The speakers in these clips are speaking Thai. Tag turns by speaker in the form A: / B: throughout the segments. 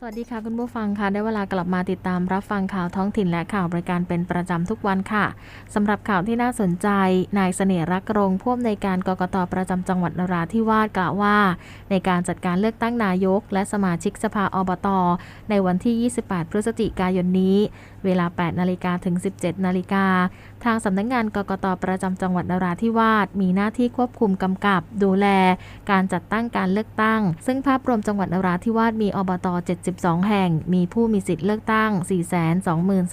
A: สวัสดีค่ะคุณผู้ฟังค่ะได้เวลากลับมาติดตามรับฟังข่าวท้องถิ่นและข่าวบริการเป็นประจำทุกวันค่ะสำหรับข่าวที่น่าสนใจนายเสน่ห์รักรงผู้อำนวยการกกตประจำจังหวัดนราธิวาสกล่าวว่า ในการจัดการเลือกตั้งนายก และสมาชิกสภาอบตในวันที่ 28 พฤศจิกายนนี้ เวลา 8 นาฬิกาถึง 17 นาฬิกาทางสำนักงงานกกตประจำจังหวัดนราธิวาสมีหน้าที่ควบคุมกำกับ ดูแล การจัดตั้งการเลือกตั้ง ซึ่งภาพรวมจังหวัดนราธิวาสมีอบต72แห่ง มีผู้มีสิทธิ์เลือกตั้ง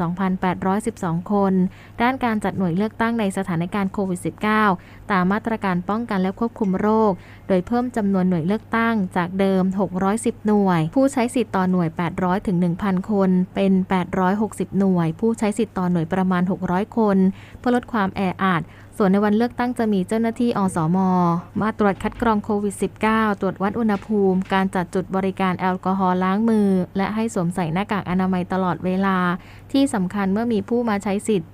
A: 422,812 คน ด้านการจัดหน่วยเลือกตั้งในสถานการณ์โควิด -19 ตามมาตรการป้องกันและควบคุมโรค โดยเพิ่มจำนวนหน่วยเลือกตั้งจากเดิม 610 หน่วย ผู้ใช้สิทธิ์ต่อหน่วย 800ถึง1,000 คน เป็น 860 หน่วย ผู้ใช้สิทธิ์ต่อหน่วยประมาณ 600 คน เพื่อลดความแออัดส่วนในวันเลือกตั้งจะมีเจ้าหน้าที่อสม มาตรวจคัดกรองโควิด -19 ตรวจวัดอุณหภูมิ การจัดจุดบริการแอลกอฮอล์ล้างมือและให้สวมใส่หน้ากากอนามัยตลอดเวลา ที่สำคัญเมื่อมีผู้มาใช้สิทธิ์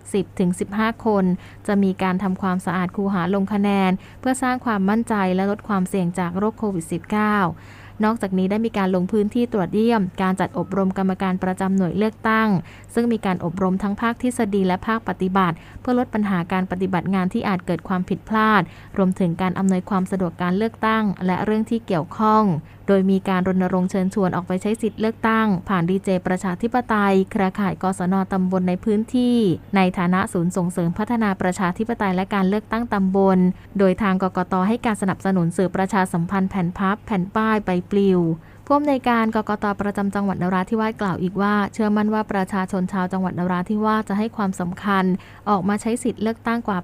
A: 10-15 คน จะมีการทำความสะอาดคูหาลงคะแนน เพื่อสร้างความมั่นใจและลดความเสี่ยงจากโรคโควิด -19 นอกจากนี้ได้มีการลงพื้นที่ตรวจเยี่ยม การจัดอบรมกรรมการประจำหน่วยเลือกตั้ง ซึ่งมีการอบรมทั้งภาคทฤษฎีและภาคปฏิบัติ เพื่อลดปัญหาการปฏิบัติงานที่อาจเกิดความผิดพลาด รวมถึงการอำนวยความสะดวกการเลือกตั้ง และเรื่องที่เกี่ยวข้อง โดยมีการรณรงค์เชิญชวนออกไปใช้สิทธิ์เลือกตั้ง ผ่านดีเจประชาธิปไตย เครือข่ายกศนตำบลในพื้นที่ ในฐานะศูนย์ส่งเสริมพัฒนาประชาธิปไตยและการเลือกตั้งตำบล โดยทางกกตให้การสนับสนุนสื่อประชาสัมพันธ์แผ่นพับแผ่นป้ายใบปลิวผู้อำนวยการกกตประจำจังหวัดนราธิวาสกล่าวอีกว่า เชื่อมั่นว่าประชาชนชาวจังหวัดนราธิวาสจะให้ความสำคัญ ออกมาใช้สิทธิ์เลือกตั้งกว่า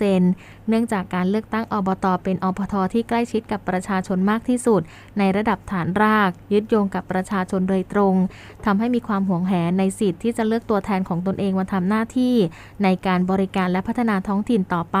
A: 80%เนื่องจากการเลือกตั้งอบต เป็นอปทที่ใกล้ชิดกับประชาชนมากที่สุด ในระดับฐานราก ยึดโยงกับประชาชนโดยตรงทำให้มีความหวงแหนในสิทธิ์ที่จะเลือกตัวแทนของตนเองมาทำหน้าที่ ในการบริการและพัฒนาท้องถิ่นต่อไป